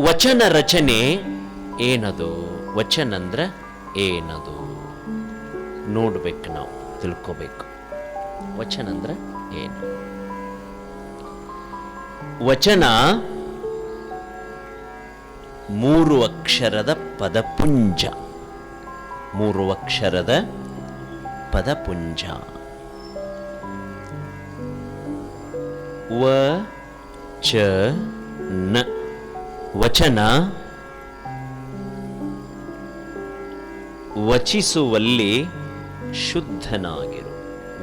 ವಚನ ರಚನೆ ಏನದು? ವಚನ ಅಂದ್ರೆ ಏನದು? ನೋಡ್ಬೇಕು ನಾವು, ತಿಳ್ಕೋಬೇಕು. ವಚನ ಅಂದ್ರೆ ಏನು? ವಚನ ಮೂರು ಅಕ್ಷರದ ಪದಪುಂಜ. ಮೂರು ಅಕ್ಷರದ ಪದಪುಂಜ. ವ, ಚ, ನ. ವಚನ ವಚಿಸುವಲ್ಲಿ ಶುದ್ಧನಾಗಿರು.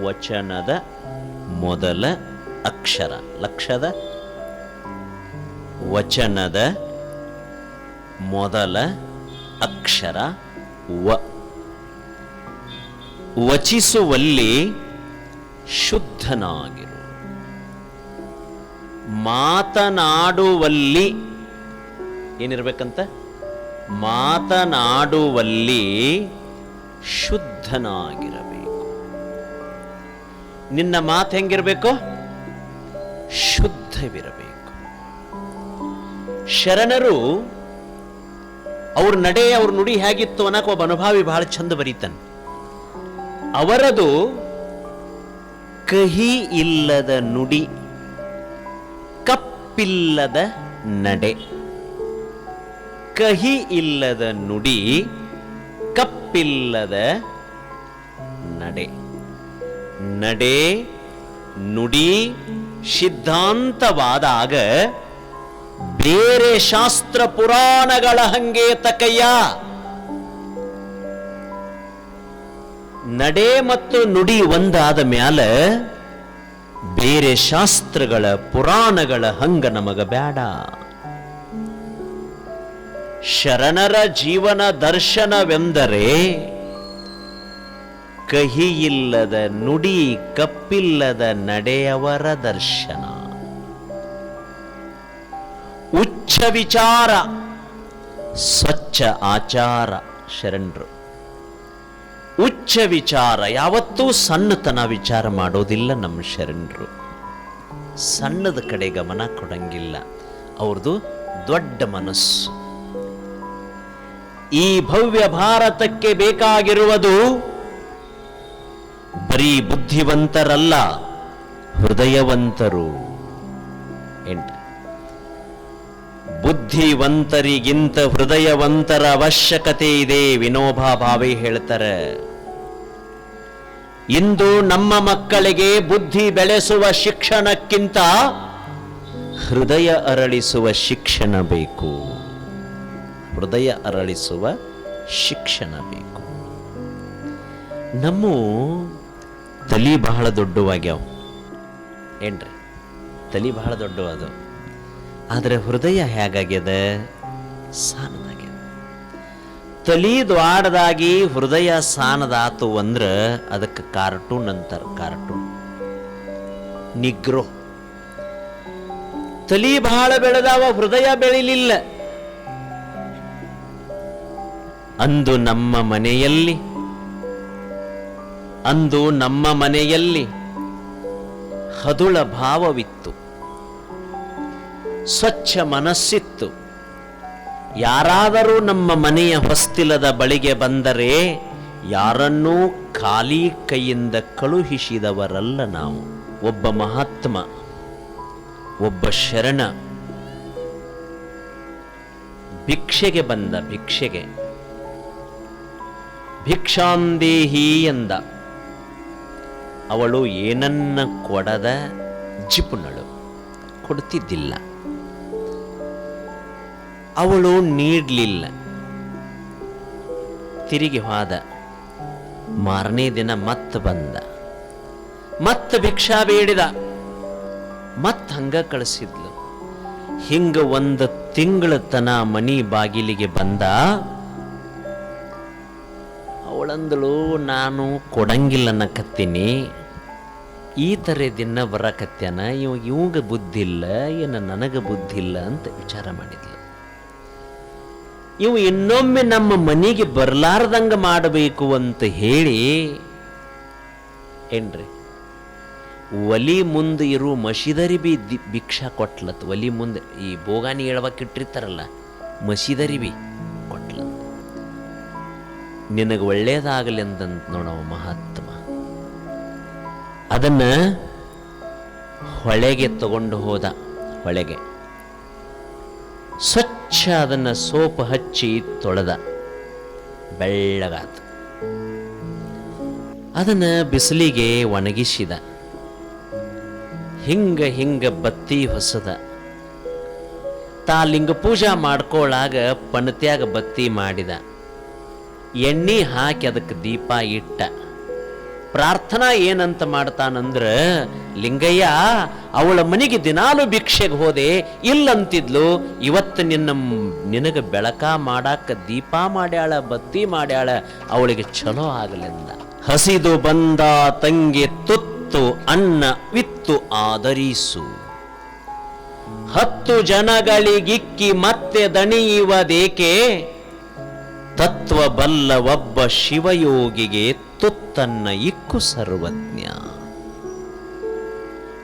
ವಚನದ ಮೊದಲ ಅಕ್ಷರ. ಲಕ್ಷದ ವಚನದ ಮೊದಲ ಅಕ್ಷರ ವ. ವಚಿಸುವಲ್ಲಿ ಶುದ್ಧನಾಗಿರು. ಮಾತನಾಡುವಲ್ಲಿ ಏನಿರ್ಬೇಕಂತ? ಮಾತನಾಡುವಲ್ಲಿ ಶುದ್ಧನಾಗಿರಬೇಕು. ನಿನ್ನ ಮಾತು ಹೆಂಗಿರಬೇಕು? ಶುದ್ಧವಿರಬೇಕು. ಶರಣರು, ಅವ್ರ ನಡೆ, ಅವ್ರ ನುಡಿ ಹೇಗಿತ್ತು ಅನ್ನಕ್ಕೆ ಒಬ್ಬ ಅನುಭಾವಿ ಬಹಳ ಚಂದ ಬರೀತಾನೆ. ಅವರದು ಕಹಿ ಇಲ್ಲದ ನುಡಿ, ಕಪ್ಪಿಲ್ಲದ ನಡೆ. ಕಹಿ ಇಲ್ಲದ ನುಡಿ, ಕಪ್ಪಿಲ್ಲದ ನಡೆ. ನಡೆ, ನುಡಿ, ಸಿದ್ಧಾಂತವಾದಾಗ ಬೇರೆ ಶಾಸ್ತ್ರ ಪುರಾಣಗಳ ಹಂಗೆ ತಕಯ್ಯ. ನಡೆ ಮತ್ತು ನುಡಿ ಒಂದಾದ ಮ್ಯಾಲ ಬೇರೆ ಶಾಸ್ತ್ರಗಳ ಪುರಾಣಗಳ ಹಂಗ ನಮಗ ಬೇಡ ಶರಣರ ಜೀವನ ದರ್ಶನವೆಂದರೆ ಕಹಿಯಿಲ್ಲದ ನುಡಿ ಕಪ್ಪಿಲ್ಲದ ನಡೆಯವರ ದರ್ಶನ. ಉಚ್ಚ ವಿಚಾರ, ಸ್ವಚ್ಛ ಆಚಾರ ಶರಣರು. ಉಚ್ಚ ವಿಚಾರ, ಯಾವತ್ತೂ ಸಣ್ಣತನ ವಿಚಾರ ಮಾಡೋದಿಲ್ಲ ನಮ್ಮ ಶರಣರು. ಸಣ್ಣದ ಕಡೆ ಗಮನ ಕೊಡಂಗಿಲ್ಲ ಅವ್ರದ್ದು ದೊಡ್ಡ ಮನಸ್ಸು. ಈ ಭವ್ಯ ಭಾರತಕ್ಕೆ ಬೇಕಾಗಿರುವುದು ಬರೀ ಬುದ್ಧಿವಂತರಲ್ಲ, ಹೃದಯವಂತರು. ಎಂಟು. ಬುದ್ಧಿವಂತರಿಗಿಂತ ಹೃದಯವಂತರ ಅವಶ್ಯಕತೆ ಇದೆ, ವಿನೋಬಾ ಭಾವೆ ಹೇಳ್ತಾರೆ. ಇಂದು ನಮ್ಮ ಮಕ್ಕಳಿಗೆ ಬುದ್ಧಿ ಬೆಳೆಸುವ ಶಿಕ್ಷಣಕ್ಕಿಂತ ಹೃದಯ ಅರಳಿಸುವ ಶಿಕ್ಷಣ ಬೇಕು. ಹೃದಯ ಅರಳಿಸುವ ಶಿಕ್ಷಣ ಬೇಕು. ನಮ್ಮ ತಲಿ ಬಹಳ ದೊಡ್ಡವಾಗ್ಯಾವ. ಏನ್ರಿ? ತಲಿ ಬಹಳ ದೊಡ್ಡವಾದವು ಆದರೆ ಹೃದಯ ಹೇಗಾಗ್ಯದ? ಸಾನದಾಗ್ಯದ. ತಲಿ ದ್ವಾಡದಾಗಿ ಹೃದಯ ಸಾನದಾತು ಅಂದ್ರೆ ಅದಕ್ಕೆ ಕಾರ್ಟೂನ್ ಅಂತಾರ, ಕಾರ್ಟೂನ್. ನಿಗ್ರೋ. ತಲಿ ಬಹಳ ಬೆಳೆದಾವ, ಹೃದಯ ಬೆಳಿಲಿಲ್ಲ. ಅಂದು ನಮ್ಮ ಮನೆಯಲ್ಲಿ, ಅಂದು ನಮ್ಮ ಮನೆಯಲ್ಲಿ ಹದುಳ ಭಾವವಿತ್ತು. ಸ್ವಚ್ಛ ಮನಸ್ಸಿತ್ತು. ಯಾರಾದರೂ ನಮ್ಮ ಮನೆಯ ಹೊಸ್ತಿಲದ ಬಳಿಗೆ ಬಂದರೆ ಯಾರನ್ನೂ ಖಾಲಿ ಕೈಯಿಂದ ಕಳುಹಿಸಿದವರಲ್ಲ ನಾವು. ಒಬ್ಬ ಮಹಾತ್ಮ, ಒಬ್ಬ ಶರಣ. ಭಿಕ್ಷೆಗೆ ಬಂದ ಭಿಕ್ಷೆಗೆ ಭಿಕ್ಷಾಂದೇಹಿ ಎಂದ. ಅವಳು ಏನನ್ನ ಕೊಡದ ಜಿಪುಣಳು. ಕೊಡ್ತಿದ್ದಿಲ್ಲ. ಅವಳು ನೀಡಲಿಲ್ಲ. ತಿರುಗಿ ಹೋದ. ಮಾರನೇ ದಿನ ಮತ್ತೆ ಬಂದ. ಮತ್ತೆ ಭಿಕ್ಷಾ ಬೇಡಿದ. ಮತ್ ಹಂಗ ಕಳಿಸಿದ್ಲು. ಹಿಂಗ ಒಂದು ತಿಂಗಳ ತನ ಮನಿ ಬಾಗಿಲಿಗೆ ಬಂದ. ಅವಳಂದಳು ನಾನು ಕೊಡಂಗಿಲ್ಲ ಅನ್ನಕತ್ತೀನಿ ಈ ಥರ ದಿನ ಬರಕತ್ಯಾನ ಇವ, ಇವಾಗ ಬುದ್ಧಿ ಇಲ್ಲ ಏನ ನನಗೆ ಬುದ್ಧಿ ಇಲ್ಲ ಅಂತ ವಿಚಾರ ಮಾಡಿದ್ಲು. ಇವು ಇನ್ನೊಮ್ಮೆ ನಮ್ಮ ಮನೆಗೆ ಬರಲಾರ್ದಂಗ ಮಾಡಬೇಕು ಅಂತ ಹೇಳಿ, ಏನ್ರಿ? ಒಲಿ ಮುಂದೆ ಇರು ಮಸೀದರಿ ಬಿ ದಿ- ಭಿಕ್ಷಾ ಕೊಟ್ಲತ್. ಒಲಿ ಮುಂದೆ ಈ ಬೋಗಾನಿ ಹೇಳ್ಬೇಕಿಟ್ಟಿರ್ತಾರಲ್ಲ ಮಸೀದರಿ ಬಿ. ನಿನಗೆ ಒಳ್ಳೆಯದಾಗಲಿ ಅಂತ ನೋಡವ ಮಹಾತ್ಮ. ಅದನ್ನ ಹೊಳೆಗೆ ತಗೊಂಡು ಹೋದ, ಹೊಳೆಗೆ. ಸ್ವಚ್ಛ ಅದನ್ನು ಸೋಪ್ ಹಚ್ಚಿ ತೊಳೆದ ಬೆಳ್ಳಗಾತು ಅದನ್ನು ಬಿಸಿಲಿಗೆ ಒಣಗಿಸಿದ. ಹಿಂಗ ಹಿಂಗ ಬತ್ತಿ ಹೊಸದ. ತಾ ಲಿಂಗ ಪೂಜಾ ಮಾಡ್ಕೊಳ್ಳಾಗ ಪಣತ್ಯಾಗ ಬತ್ತಿ ಮಾಡಿದ. ಎಣ್ಣೆ ಹಾಕಿ ಅದಕ್ಕೆ ದೀಪ ಇಟ್ಟ. ಪ್ರಾರ್ಥನಾ ಏನಂತ ಮಾಡ್ತಾನಂದ್ರೆ, ಲಿಂಗಯ್ಯ, ಅವಳ ಮನೆಗೆ ದಿನಾಲು ಭಿಕ್ಷೆಗೆ ಹೋದೆ, ಇಲ್ಲಂತಿದ್ಲು, ಇವತ್ತು ನಿನ್ನ ನಿನಗೆ ಬೆಳಕ ಮಾಡಾಕ ದೀಪ ಮಾಡ್ಯಾಳ, ಬತ್ತಿ ಮಾಡ್ಯಾಳ, ಅವಳಿಗೆ ಚಲೋ ಆಗಲಿಲ್ಲ ಹಸಿದು ಬಂದ ತಂಗಿ ತುತ್ತು ಅನ್ನ ವಿತ್ತು ಆದರಿಸು. ಹತ್ತು ಜನಗಳಿಗಿಕ್ಕಿ ಮತ್ತೆ ದಣಿಯುವುದೇಕೆ ತತ್ವ ಬಲ್ಲ ಒಬ್ಬ ಶಿವಯೋಗಿಗೆ ತುತ್ತನ್ನ ಇಕ್ಕು ಸರ್ವಜ್ಞ.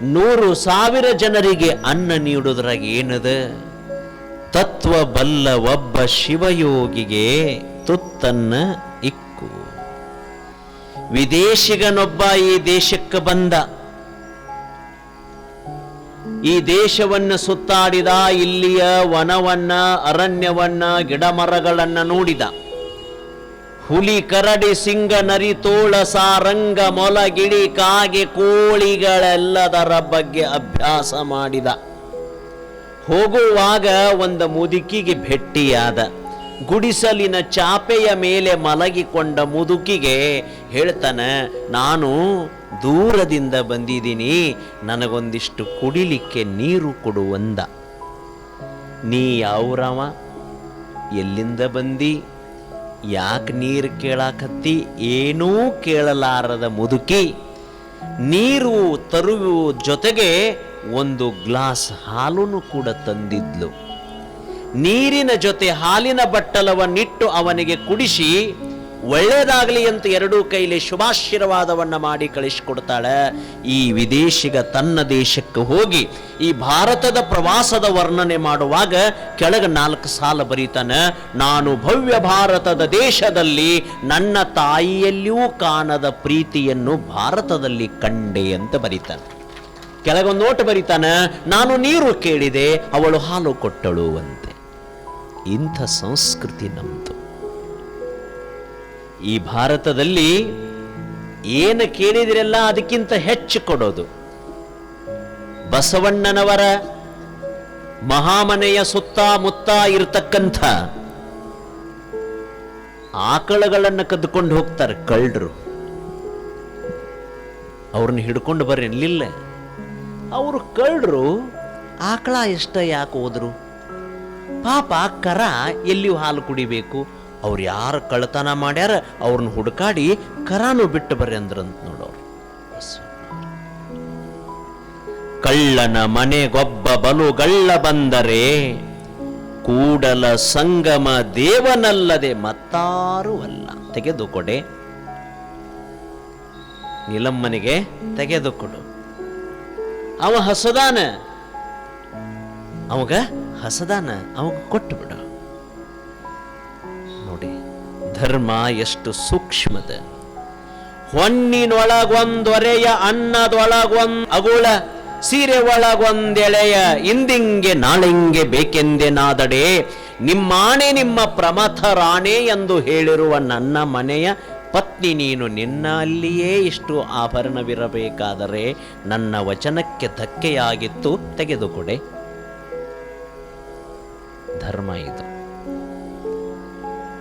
ನೂರು ಸಾವಿರ ಜನರಿಗೆ ಅನ್ನ ನೀಡುವುದ್ರಾಗ ಏನದ? ತತ್ವ ಬಲ್ಲ ಒಬ್ಬ ಶಿವಯೋಗಿಗೆ ತುತ್ತನ್ನ ಇಕ್ಕು. ವಿದೇಶಿಗನೊಬ್ಬ ಈ ದೇಶಕ್ಕೆ ಬಂದ. ಈ ದೇಶವನ್ನ ಸುತ್ತಾಡಿದ ಇಲ್ಲಿಯ ವನವನ್ನ ಅರಣ್ಯವನ್ನ ಗಿಡಮರಗಳನ್ನ ನೋಡಿದ. ಹುಲಿ ಕರಡಿ ಸಿಂಗ ನರಿ ತೋಳ ಸಾರಂಗ ಮೊಲಗಿಳಿ ಕಾಗೆ ಕೋಳಿಗಳೆಲ್ಲದರ ಬಗ್ಗೆ ಅಭ್ಯಾಸ ಮಾಡಿದ. ಹೋಗುವಾಗ ಒಂದು ಮುದುಕಿಗೆ ಭೆಟ್ಟಿಯಾದ. ಗುಡಿಸಲಿನ ಚಾಪೆಯ ಮೇಲೆ ಮಲಗಿಕೊಂಡ ಮುದುಕಿಗೆ ಹೇಳ್ತಾನೆ, ನಾನು ದೂರದಿಂದ ಬಂದಿದ್ದೀನಿ, ನನಗೊಂದಿಷ್ಟು ಕುಡಿಲಿಕ್ಕೆ ನೀರು ಕೊಡುವಂದ ನೀ ಯಾವ್ರವ? ಎಲ್ಲಿಂದ ಬಂದಿ? ಯಾಕೆ ನೀರು ಕೇಳಾಕತ್ತಿ? ಏನೂ ಕೇಳಲಾರದ ಮುದುಕಿ, ನೀರು ತರುವ ಜೊತೆಗೆ ಒಂದು ಗ್ಲಾಸ್ ಹಾಲನ್ನು ಕೂಡ ತಂದಿದ್ಲು. ನೀರಿನ ಜೊತೆ ಹಾಲಿನ ಬಟ್ಟಲವನ್ನಿಟ್ಟು ಅವನಿಗೆ ಕುಡಿಸಿ ಒಳ್ಳೇದಾಗಲಿ ಅಂತ ಎರಡೂ ಕೈಲಿ ಶುಭಾಶೀರ್ವಾದವನ್ನು ಮಾಡಿ ಕಳಿಸಿಕೊಡ್ತಾಳೆ. ಈ ವಿದೇಶಿಗ ತನ್ನ ದೇಶಕ್ಕೆ ಹೋಗಿ ಈ ಭಾರತದ ಪ್ರವಾಸದ ವರ್ಣನೆ ಮಾಡುವಾಗ ಕೆಳಗೆ ನಾಲ್ಕು ಸಾಲ ಬರೀತಾನೆ, ನಾನು ಭವ್ಯ ಭಾರತದ ದೇಶದಲ್ಲಿ ನನ್ನ ತಾಯಿಯಲ್ಲಿಯೂ ಕಾಣದ ಪ್ರೀತಿಯನ್ನು ಭಾರತದಲ್ಲಿ ಕಂಡೆ ಅಂತ ಬರೀತಾನೆ. ಕೆಳಗೊಂದು ನೋಟ್ ಬರೀತಾನೆ, ನಾನು ನೀರು ಕೇಳಿದೆ, ಅವಳು ಹಾಲು ಕೊಟ್ಟಳು ಅಂತೆ. ಇಂಥ ಸಂಸ್ಕೃತಿ ನಮ್ದು. ಈ ಭಾರತದಲ್ಲಿ ಏನು ಕೇಳಿದಿರಲ್ಲ ಅದಕ್ಕಿಂತ ಹೆಚ್ಚು ಕೊಡೋದು. ಬಸವಣ್ಣನವರ ಮಹಾಮನೆಯ ಸುತ್ತಮುತ್ತ ಇರತಕ್ಕಂಥ ಆಕಳಗಳನ್ನು ಕದ್ದುಕೊಂಡು ಹೋಗ್ತಾರೆ ಕಳ್ಳರು. ಅವ್ರನ್ನ ಹಿಡ್ಕೊಂಡು ಬರಲಿಲ್ಲ ಅವರು ಕಳ್ಳರು, ಆಕಳ ಎಷ್ಟ ಯಾಕೆ ಹೋದ್ರು? ಪಾಪ ಕರ ಎಲ್ಲಿಯೂ ಹಾಲು ಕುಡಿಬೇಕು ಅವ್ರು ಯಾರು ಕಳ್ಳತನ ಮಾಡ್ಯಾರ, ಅವ್ರನ್ನ ಹುಡುಕಾಡಿ ಕರಾನು ಬಿಟ್ಟು ಬರ್ರಿ ಅಂದ್ರಂತ ನೋಡೋರು. ಕಳ್ಳನ ಮನೆಗೊಬ್ಬ ಬಲುಗಳ್ಳ ಬಂದರೆ ಕೂಡಲ ಸಂಗಮ ದೇವನಲ್ಲದೆ ಮತ್ತಾರೂ ಅಲ್ಲ. ತೆಗೆದುಕೊಡೆ. ನಿಲಮ್ಮನಿಗೆ ತೆಗೆದುಕೊಡು. ಅವ ಹಸದಾನ. ಅವಾಗ ಹಸದಾನ ಅವಾಗ ಕೊಟ್ಟು ಬಿಡು. ಧರ್ಮ ಎಷ್ಟು ಸೂಕ್ಷ್ಮದ. ಹೊನ್ನಿನೊಳಗೊಂದೊರೆಯ ಅನ್ನದೊಳಗೊಂದ್ ಅಗುಳ ಸೀರೆ ಒಳಗೊಂದೆಳೆಯ ಇಂದಿಂಗೆ ನಾಳೆಂಗೆ ಬೇಕೆಂದೆ ನಾದಡೆ. ನಿಮ್ಮಾಣೆ ನಿಮ್ಮ ಪ್ರಮಥ ರಾಣೆ ಎಂದು ಹೇಳಿರುವ ನನ್ನ ಮನೆಯ ಪತ್ನಿ ನೀನು ನಿನ್ನ ಅಲ್ಲಿಯೇ ಇಷ್ಟು ಆಭರಣವಿರಬೇಕಾದರೆ ನನ್ನ ವಚನಕ್ಕೆ ಧಕ್ಕೆಯಾಗಿತ್ತು, ತೆಗೆದುಕೊಡೆ. ಧರ್ಮ ಇದು.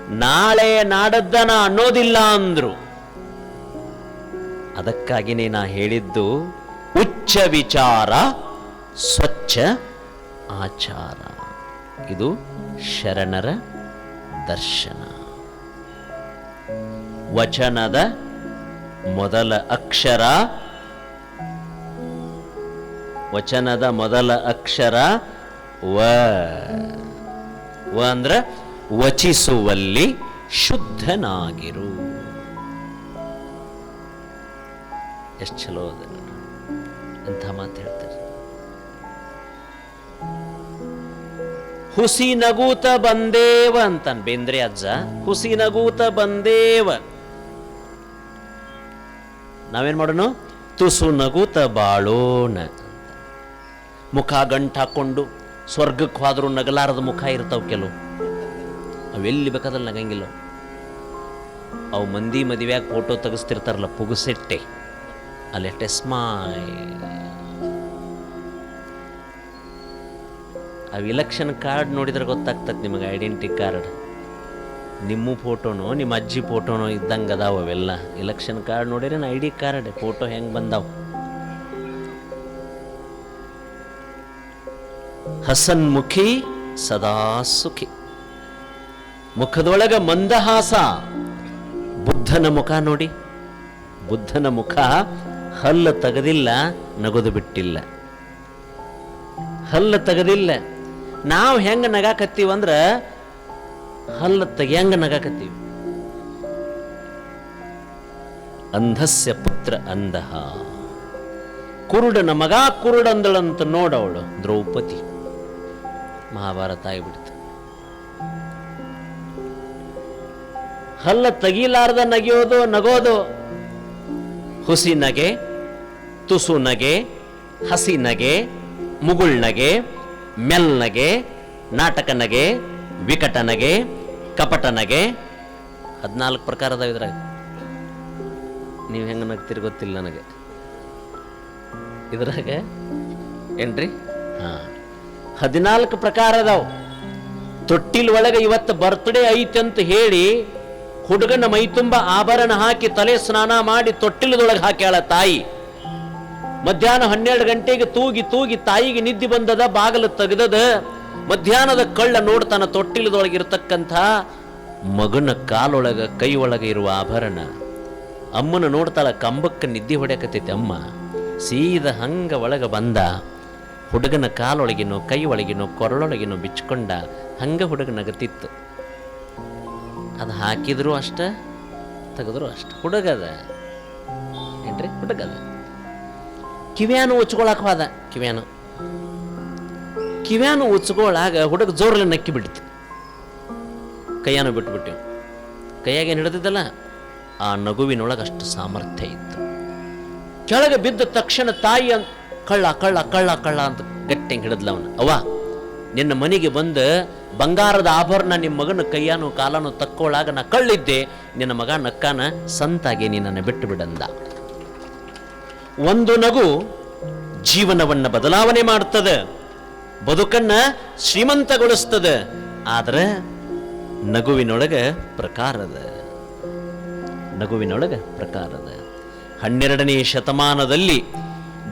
ನಾಳೆ ನಾಡದ್ದನ ಅನ್ನೋದಿಲ್ಲ ಅಂದ್ರು. ಅದಕ್ಕಾಗಿನೇ ನಾ ಹೇಳಿದ್ದು ಉಚ್ಚ ವಿಚಾರ, ಸ್ವಚ್ಛ ಆಚಾರ. ಇದು ಶರಣರ ದರ್ಶನ. ವಚನದ ಮೊದಲ ಅಕ್ಷರ, ವಚನದ ಮೊದಲ ಅಕ್ಷರ ವ. ವ ಅಂದ್ರ ವಚಿಸುವಲ್ಲಿ ಶುದ್ಧನಾಗಿರು. ಎಷ್ಟು ಚಲೋ ಅದ. ಅಂತ ಮಾತು ಹೇಳ್ತಾರೆ? ಹುಸಿ ನಗೂತ ಬಂದೇವ ಅಂತಾನ ಬೇಂದ್ರೆ ಅಜ್ಜ. ಹುಸಿ ನಗೂತ ಬಂದೇವ. ನಾವೇನ್ ಮಾಡೋಣ ತುಸು ನಗೂತ ಬಾಳೋಣ ಮುಖ ಗಂಟು ಹಾಕೊಂಡು ಸ್ವರ್ಗಕ್ಕೆ ಹೋದ್ರೂ ನಗಲಾರದ ಮುಖ ಇರ್ತಾವ ಕೆಲವು. ಅವೆಲ್ಲಿ ಬೇಕಾದಲ್ಲಿ ನಗಂಗಿಲ್ಲ. ಅವು. ಮಂದಿ ಮದುವೆಯಾಗಿ ಫೋಟೋ ತೆಗೆಸ್ತಿರ್ತಾರಲ್ಲ, ಪುಗುಸೆಟ್ಟೆ. ಅಲ್ಲಿ ಟೆಸ್ಮಾಯ್ ಅವು ಇಲೆಕ್ಷನ್ ಕಾರ್ಡ್ ನೋಡಿದ್ರೆ ಗೊತ್ತಾಗ್ತದೆ ನಿಮಗೆ ಐಡೆಂಟಿ ಕಾರ್ಡ್ ನಿಮ್ಮ ಫೋಟೋನೋ ನಿಮ್ಮ ಅಜ್ಜಿ ಫೋಟೋನೋ ಇದ್ದಂಗೆ ಅದಾವ ಅವೆಲ್ಲ. ಇಲೆಕ್ಷನ್ ಕಾರ್ಡ್ ನೋಡಿದ್ರೆ ಐ ಡಿ ಕಾರ್ಡ್ ಫೋಟೋ ಹೆಂಗೆ ಬಂದಾವ. ಹಸನ್ಮುಖಿ ಸದಾ ಸುಖಿ. ಮುಖದೊಳಗ ಮಂದಹಾಸ. ಬುದ್ಧನ ಮುಖ ನೋಡಿ. ಬುದ್ಧನ ಮುಖ ಹಲ್ಲು ತೆಗೆದಿಲ್ಲ, ನಗದು ಬಿಟ್ಟಿಲ್ಲ. ಹಲ್ಲು ತೆಗೆದಿಲ್ಲ. ನಾವು ಹೆಂಗೆ ನಗಾಕತ್ತೀವಂದ್ರ ಹಲ್ಲು ತೆಗಿಯಂಗ ನಗಾಕತ್ತೀವಿ? ಅಂಧಸ್ಯ ಪುತ್ರ ಅಂಧ. ಕುರುಡನ ಮಗ ಕುರುಡಂದಳಂತ ನೋಡವಳು ದ್ರೌಪದಿ. ಮಹಾಭಾರತ ಆಗಿಬಿಡ್ತು. ಹಲ್ಲ ತೆಗೀಲಾರ್ದ ನಗಿಯೋದು, ನಗೋದು. ಹುಸಿ ನಗೆ, ತುಸು ನಗೆ, ಹಸಿ ನಗೆ ಮುಗುಳ್ನಗೆ ಮೆಲ್ನಗೆ ನಾಟಕ ನಗೆ, ವಿಕಟ ನಗೆ, ಕಪಟ ನಗೆ. ಹದಿನಾಲ್ಕು ಪ್ರಕಾರ ಅದಾವ ಇದ್ರಾಗ. ನೀವು ಹೆಂಗೆ ನಗ್ತೀರಿ ಗೊತ್ತಿಲ್ಲ ನನಗೆ. ಇದ್ರಾಗ ಏನ್ರಿ? ಹಾಂ. ಹದಿನಾಲ್ಕು ಪ್ರಕಾರದವು. ತೊಟ್ಟಿಲ್ ಒಳಗೆ ಇವತ್ತು ಬರ್ತ್ಡೇ ಐತೆ ಅಂತ ಹೇಳಿ ಹುಡುಗನ ಮೈ ತುಂಬ ಆಭರಣ ಹಾಕಿ ತಲೆ ಸ್ನಾನ ಮಾಡಿ ತೊಟ್ಟಿಲದೊಳಗೆ ಹಾಕ್ಯಾಳ ತಾಯಿ. ಮಧ್ಯಾಹ್ನ ಹನ್ನೆರಡು ಗಂಟೆಗೆ ತೂಗಿ ತೂಗಿ ತಾಯಿಗೆ ನಿದ್ದೆ ಬಂದದ, ಬಾಗಲು ತೆಗೆದದ. ಮಧ್ಯಾಹ್ನದ ಕಳ್ಳ ನೋಡ್ತಾನ ತೊಟ್ಟಿಲದೊಳಗೆ ಇರತಕ್ಕಂಥ ಮಗನ ಕಾಲೊಳಗ ಕೈ ಒಳಗೆ ಇರುವ ಆಭರಣ. ಅಮ್ಮನ ನೋಡ್ತಾಳ ಕಂಬಕ್ಕೆ ನಿದ್ದೆ ಹೊಡ್ಯಾಕತ್ತೈತಿ ಅಮ್ಮ. ಸೀದ ಹಂಗ ಒಳಗೆ ಬಂದ, ಹುಡುಗನ ಕಾಲೊಳಗಿನೋ ಕೈ ಒಳಗಿನೋ ಕೊರಳೊಳಗಿನೋ ಬಿಚ್ಕೊಂಡ ಹಂಗ ಹುಡುಗ ನಗತಿತ್ತು ಅದು ಹಾಕಿದ್ರು ಅಷ್ಟ, ತೆಗೆದ್ರು ಅಷ್ಟ. ಹುಡುಗದ. ಏನ್ರಿ? ಹುಡುಗದ. ಕಿವ್ಯಾನು ಉಚ್ಕೊಳಕ್ ಹೋದ. ಕಿವ್ಯಾನು. ಕಿವ್ಯಾನು ಉಚ್ಕೊಳಾಗ ಹುಡುಗ ಜೋರಲ್ಲಿ ನಕ್ಕಿ ಬಿಡ್ತು. ಕೈಯಾನು ಕೈಯಾಗ ಕೈಯಾಗೇನು ಹಿಡಿದಿದ್ದಲ್ಲ? ಆ ನಗುವಿನೊಳಗೆ ಅಷ್ಟು ಸಾಮರ್ಥ್ಯ ಇತ್ತು. ಕೆಳಗೆ ಬಿದ್ದ ತಕ್ಷಣ ತಾಯಿ ಅಂತ ಕಳ್ಳ ಕಳ್ಳ ಕಳ್ಳ ಕಳ್ಳ ಅಂತ ಗಟ್ಟಿ ಹಿಡಿದ್ಲ ಅವನು. ಅವ್ವ, ನಿನ್ನ ಮನೆಗೆ ಬಂದು ಬಂಗಾರದ ಆಭರಣ ನಿಮ್ಮ ಮಗನ ಕೈಯಾನು ಕಾಲನು ತಕ್ಕೊಳಾಗ ನಾ ಕಳ್ಳಿದ್ದೆ. ನಿನ್ನ ಮಗ ನಕ್ಕಾನ ಸಂತಾಗಿ ನಿನ್ನನ್ನು ಬಿಟ್ಟು ಬಿಡಂದ. ಒಂದು ನಗು ಜೀವನವನ್ನ ಬದಲಾವಣೆ ಮಾಡ್ತದೆ. ಬದುಕನ್ನ ಶ್ರೀಮಂತಗೊಳಿಸ್ತದೆ. ಆದ್ರೆ ನಗುವಿನೊಳಗೆ ಪ್ರಕಾರದ. ನಗುವಿನೊಳಗೆ ಪ್ರಕಾರದ. ಹನ್ನೆರಡನೇ ಶತಮಾನದಲ್ಲಿ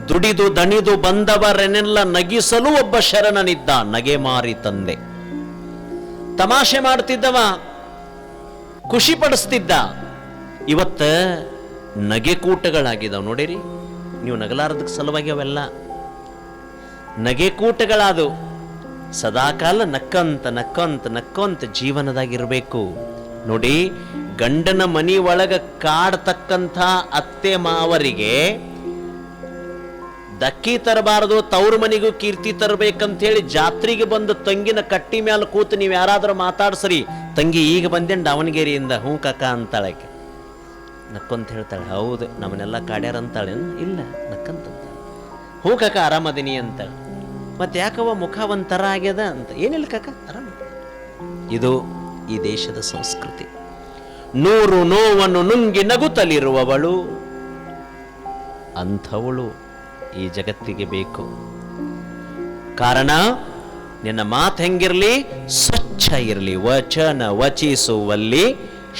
ದುಡಿದು ದಣಿದು ಬಂದವರನ್ನೆಲ್ಲ ನಗಿಸಲು ಒಬ್ಬ ಶರಣನಿದ್ದ ನಗೆ ಮಾರಿ ತಂದೆ. ತಮಾಷೆ ಮಾಡ್ತಿದ್ದವ ಖುಷಿ ಪಡಿಸ್ತಿದ್ದ ಇವತ್ತ ನಗೆಕೂಟಗಳಾಗಿದಾವ್ ನೋಡಿರಿ, ನೀವು ನಗಲಾರದಕ್ಕೆ ಸಲುವಾಗಿ ಅವೆಲ್ಲ. ನಗೆಕೂಟಗಳಾದವು. ಸದಾಕಾಲ ನಕ್ಕಂತ ನಕ್ಕಂತ ನಕ್ಕಂತ ಜೀವನದಾಗಿರಬೇಕು. ನೋಡಿ, ಗಂಡನ ಮನಿ ಒಳಗ ಕಾಡ್ತಕ್ಕಂಥ ಅತ್ತೆ ಮಾವರಿಗೆ ದಕ್ಕಿ ತರಬಾರದು, ತವ್ರ ಮನಿಗೂ ಕೀರ್ತಿ ತರಬೇಕಂತ ಹೇಳಿ ಜಾತ್ರೆಗೆ ಬಂದು ತಂಗಿನ ಕಟ್ಟಿ ಮ್ಯಾಲ ಕೂತು ನೀವು ಯಾರಾದರೂ ಮಾತಾಡ್ಸ್ರಿ. ತಂಗಿ ಈಗ ಬಂದೇನು ದಾವಣಗೆರೆಯಿಂದ, ಹ್ಞೂ ಕಕ್ಕ ಅಂತಾಳಕ್ಕೆ. ನಕ್ಕಂತ ಹೇಳ್ತಾಳೆ, ಹೌದು, ನಮ್ಮನ್ನೆಲ್ಲ ಕಾಡ್ಯಾರ ಅಂತಾಳೆ. ಇಲ್ಲ, ನಕ್ಕಂತ ಹ್ಞೂ ಕಕ್ಕ ಆರಾಮದಿನಿ ಅಂತಾಳೆ. ಮತ್ತೆ ಯಾಕವ ಮುಖ ಒಂಥರ ಆಗ್ಯದ ಅಂತ. ಏನಿಲ್ಲ ಕಕ್ಕ ಆರಾಮ. ಇದು ಈ ದೇಶದ ಸಂಸ್ಕೃತಿ. ನೂರು ನೋವನ್ನು ನುಂಗಿ ನಗುತ್ತಲಿರುವವಳು, ಅಂಥವಳು. ಈ ಜಗತ್ತಿಗೆ ಬೇಕು. ಕಾರಣ, ನಿನ್ನ ಮಾತು ಹೆಂಗಿರಲಿ? ಸ್ವಚ್ಛ ಇರಲಿ, ವಚನ ವಚಿಸುವಲ್ಲಿ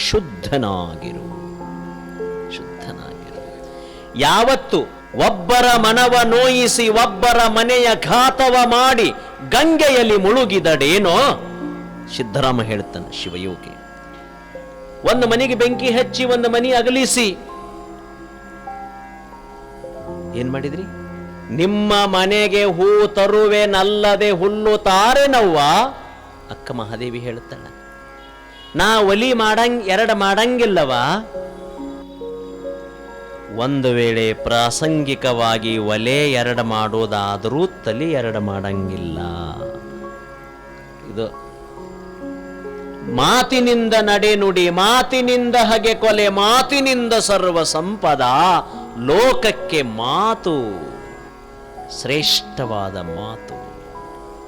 ಶುದ್ಧನಾಗಿರು. ಶುದ್ಧನಾಗಿರು. ಯಾವತ್ತು ಒಬ್ಬರ ಮನವ ನೋಯಿಸಿ, ಒಬ್ಬರ ಮನೆಯ ಘಾತವ ಮಾಡಿ ಗಂಗೆಯಲ್ಲಿ ಮುಳುಗಿದಡೇನೋ? ಸಿದ್ದರಾಮ ಹೇಳ್ತಾನೆ ಶಿವಯೋಗಿ. ಒಂದು ಮನೆಗೆ ಬೆಂಕಿ ಹಚ್ಚಿ, ಒಂದು ಮನೆ ಅಗಲಿಸಿ. ಏನ್ ಮಾಡಿದ್ರಿ? ನಿಮ್ಮ ಮನೆಗೆ ಹೂ ತರುವೆನಲ್ಲದೆ ಹುಲ್ಲು ತಾರೆನವ್ವ ಅಕ್ಕ ಮಹಾದೇವಿ ಹೇಳುತ್ತಾಳ. ನಾ ಒಲಿ ಮಾಡಂಗ್, ಎರಡು ಮಾಡಂಗಿಲ್ಲವ. ಒಂದು ವೇಳೆ ಪ್ರಾಸಂಗಿಕವಾಗಿ ಒಲೆ ಎರಡು ಮಾಡೋದಾದರೂ ತಲೆ ಎರಡು ಮಾಡಂಗಿಲ್ಲ. ಇದು ಮಾತಿನಿಂದ ನಡೆನುಡಿ ಮಾತಿನಿಂದ ಹಗೆ ಕೊಲೆ, ಮಾತಿನಿಂದ ಸರ್ವ ಸಂಪದ, ಲೋಕಕ್ಕೆ ಮಾತು. ಶ್ರೇಷ್ಠವಾದ ಮಾತು.